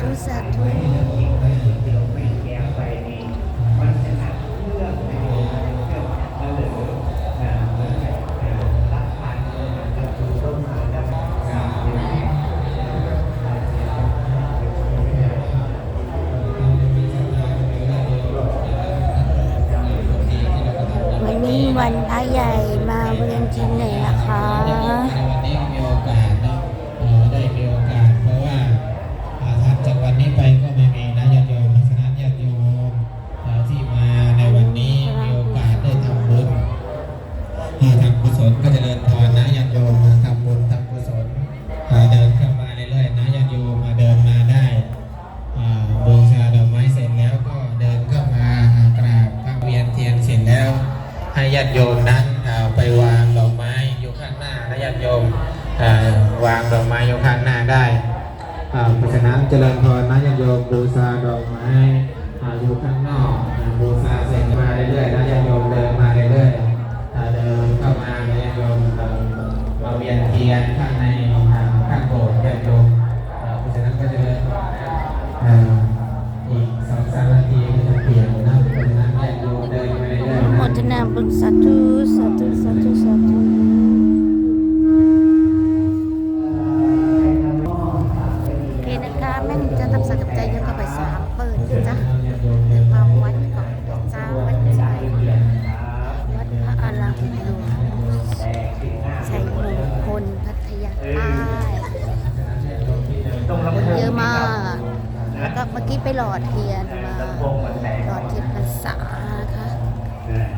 ธุสาธุวันนี้วันพระใหญ่มาบริเวณจีนไหนนะคะ ญาติโยมนั้นไปวางดอกไม้อยู่ข้างหน้านะญาติโยมวางดอกไม้อยู่ข้างหน้าได้เพราะฉะนั้นเจริญพรนะญาติโยมบูชาดอกไม้อยู่ข้างนอกบูชาเสร็จมาเรื่อยๆนะญาติโยมเดินมาเรื่อยๆเดินเข้ามาญาติโยมเอ่อมาเวียนเทียนข้างใน อยๆโมนะทนาบุญสาธุสาธุสาธุสาธุโอเคนะคะแม่หนิงจะทำสักกับใจยังก็ไปสามเปิดจ๊ะเดินมาวัดก่อนจ้าวัดใจวัดพระอารามหลวงชัยมงคลพัทยาใต้เยอะมาก แล้วก็เมื่อกี้ไปหลอดเทียนมาหลอดเทียนพรรษานะคะโอเคนะคะ